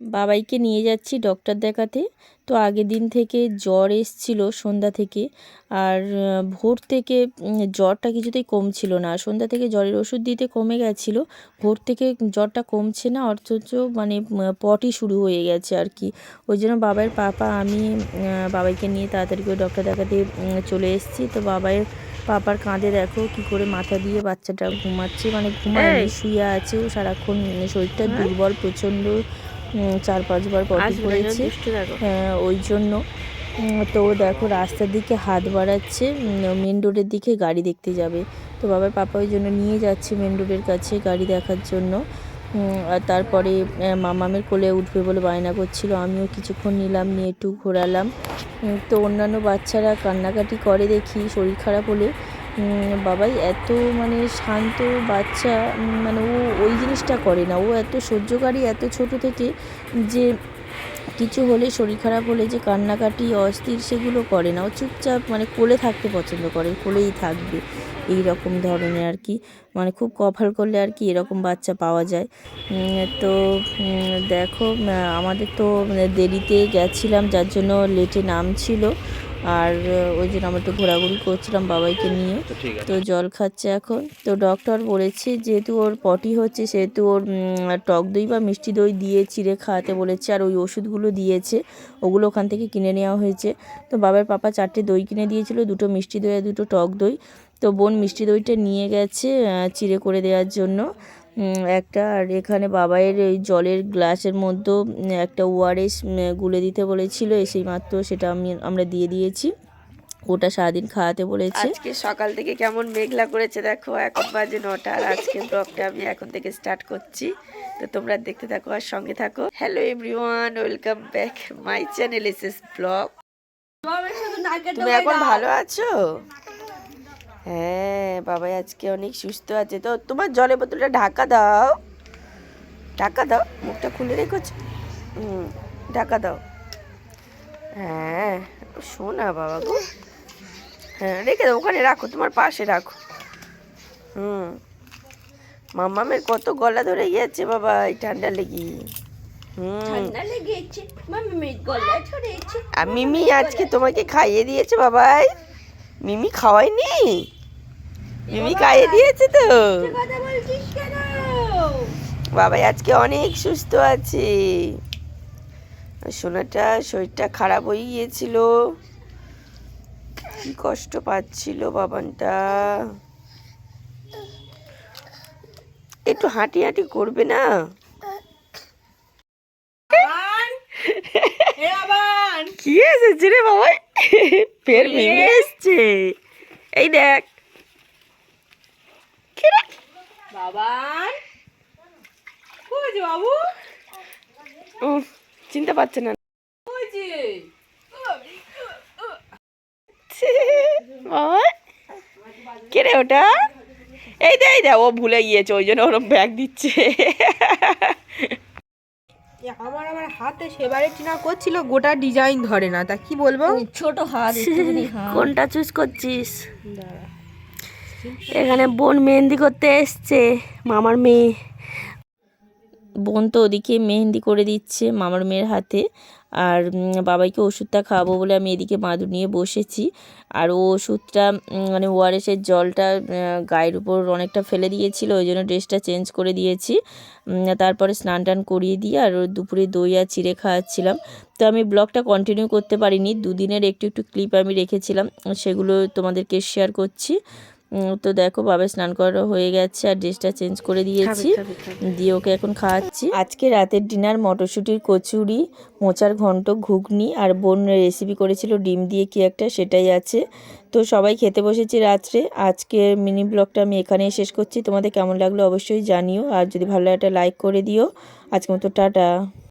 বাবাইকে নিয়ে যাচ্ছি ডক্টর দেখাতে। তো আগের দিন থেকে জ্বর এসছিল সন্ধ্যা থেকে। আর ভোর থেকে জ্বরটা কিছুতেই কমছিল না। সন্ধ্যা থেকে জ্বরের ওষুধ দিতে কমে গেছিল। ভোর থেকে জ্বরটা কমছে না অথচ মানে পটি শুরু হয়ে গেছে আর কি। ওই জন্য বাবার পাপা আমি বাবাইকে নিয়ে তাড়াতাড়ি করে ডক্টর দেখাতে চলে এসেছি। তো বাবাইয়ের পাপার কাঁধে দেখো কি করে মাথা দিয়ে বাচ্চাটা ঘুমাচ্ছে। মানে ঘুমায় শুয়ে আছে সারাক্ষণ। শরীরটা দুর্বল প্রচণ্ড চার পাঁচবার পটি করেছে। হ্যাঁ, ওই জন্য। তো দেখো রাস্তার দিকে হাত বাড়াচ্ছে। মেন রোডের দিকে গাড়ি দেখতে যাবে। তো বাবার পাপা ওই জন্য নিয়ে যাচ্ছে মেন রোডের কাছে গাড়ি দেখার জন্য। আর তারপরে মামামের কোলে উঠবে বলে বায়না করছিল। আমিও কিছুক্ষণ নিলাম নিয়ে একটু ঘোরালাম। তো অন্যান্য বাচ্চারা কান্নাকাটি করে দেখি শরীর খারাপ হলে। বাবাই, এত মানে শান্ত বাচ্চা মানে ও ওই জিনিসটা করে না। ও এত সহ্যকারী, এত ছোট থেকে যে কিছু হলে, শরীর খারাপ হলে, যে কান্নাকাটি, অস্থির, সেগুলো করে না। ও চুপচাপ মানে কোলে থাকতে পছন্দ করে, কোলেই থাকবে। এই রকম ধরনের আর কি। মানে খুব কভার করলে আর কি এরকম বাচ্চা পাওয়া যায়। তো দেখো আমাদের তো মানে দেরিতে গেছিলাম, যার জন্য লেটে নাম ছিল আর ওই জন্য আমরা একটু ঘোরাঘুরি করছিলাম বাবাইকে নিয়ে। তো জল খাচ্ছে এখন। তো ডক্টর বলেছে যেহেতু ওর পটি হচ্ছে সেহেতু ওর টক দই বা মিষ্টি দই দিয়ে চিড়ে খাওয়াতে বলেছে আর ওই ওষুধগুলো দিয়েছে ওগুলো ওখান থেকে কিনে নেওয়া হয়েছে। তো বাবার পাপা চারটে দই কিনে দিয়েছিল দুটো মিষ্টি দই আর দুটো টক দই। তো বোন মিষ্টি দইটা নিয়ে গেছে চিড়ে করে দেওয়ার জন্য। একটা আর এখানে বাবাইয়ের ওই জলের গ্লাসের মধ্যেও একটা ওআরএস গুলে দিতে বলেছিল এসেই মাত্র সেটা আমি আমরা দিয়ে দিয়েছি। ওটা সারাদিন খাওয়াতে বলেছে। আজকে সকাল থেকে কেমন মেঘলা করেছে দেখো এখন বাজে নটা আর আজকে ব্লগটা আমি এখন থেকে স্টার্ট করছি। তো তোমরা দেখতে থাকো আর সঙ্গে থাকো। Hello everyone welcome back my channel S S vlog তুমি এখন ভালো আছো? হ্যাঁ বাবাই আজকে অনেক সুস্থ আছে তো। তোমার জলের বোতলটা ঢাকা দাও। ঢাকা দাও মুখটা খুলে রেখেছো? হুম ঢাকা দাও। হ্যাঁ শোনা বাবা গো। হ্যাঁ রেখে দাও ওখানে রাখো তোমার পাশে রাখো। হুম। মামামের কত গলা ধরে গিয়েছে বাবা এই ঠান্ডা লেগে। মিমি আজকে তোমাকে খাইয়ে দিয়েছে বাবাই। মিমি খাওয়ায়নি? মিমি খাইয়ে দিয়েছে তো? বাবাই আজকে অনেক সুস্থ আছে। সোনাটা শরীরটা খারাপ হয়ে গিয়েছিল। কি কষ্ট পাচ্ছিল বাবানটা। একটু হাঁটি হাঁটি করবে না? কি এসেছে রে বাবা? ফের মিমি এসছে। এই দেখ কি রে? বাবান। কইছে বাবু? উফ, চিনতে পারছে না। কে রে ওটা? এই দে এই দে ও ভুলে গিয়েছে ওই জন্য ওরম ব্যাগ দিচ্ছে। আমার আমার হাতে সেবারে টিনা করছিল গোটা ডিজাইন ধরে না তা কি বলব? ছোট হাত হাত। কোনটা চুজ করছিস? এখানে বোন মেহেন্দি করতে এসছে, মামার মেয়ে। বোন তো ওদিকে মেহেন্দি করে দিচ্ছে মামার মেয়ের হাতে। আর বাবাইকে ওষুধটা খাওয়াবো বলে আমি এদিকে মাদুর নিয়ে বসেছি। আর ও ওষুধটা মানে ওআরএসের জলটা গায়ের উপর অনেকটা ফেলে দিয়েছিল, ওই জন্য ড্রেসটা চেঞ্জ করে দিয়েছি। তারপরে স্নান টান করিয়ে দিয়ে আর দুপুরে দই আর চিড়ে খাওয়াচ্ছিলাম। তো আমি ব্লগটা কন্টিনিউ করতে পারিনি, দুদিনের একটু একটু ক্লিপ আমি রেখেছিলাম, সেগুলো তোমাদেরকে শেয়ার করছি। তো দেখো বাবা স্নান করা হয়ে গেছে আর ড্রেসটা চেঞ্জ করে দিয়েছি। দিয়ে ওকে এখন খাওয়াচ্ছি। আজকে রাতের ডিনার মটরশুঁটির কচুরি মোচার ঘন্ট ঘুগনি আর বোন রেসিপি করেছিল ডিম দিয়ে কি একটা সেটাই আছে। তো সবাই খেতে বসেছি রাত্রে। আজকে মিনি ব্লগটা আমি এখানেই শেষ করছি। তোমাদের কেমন লাগল অবশ্যই জানিও। আর যদি ভালো একটা লাইক করে দিও। আজকে মতো টাটা।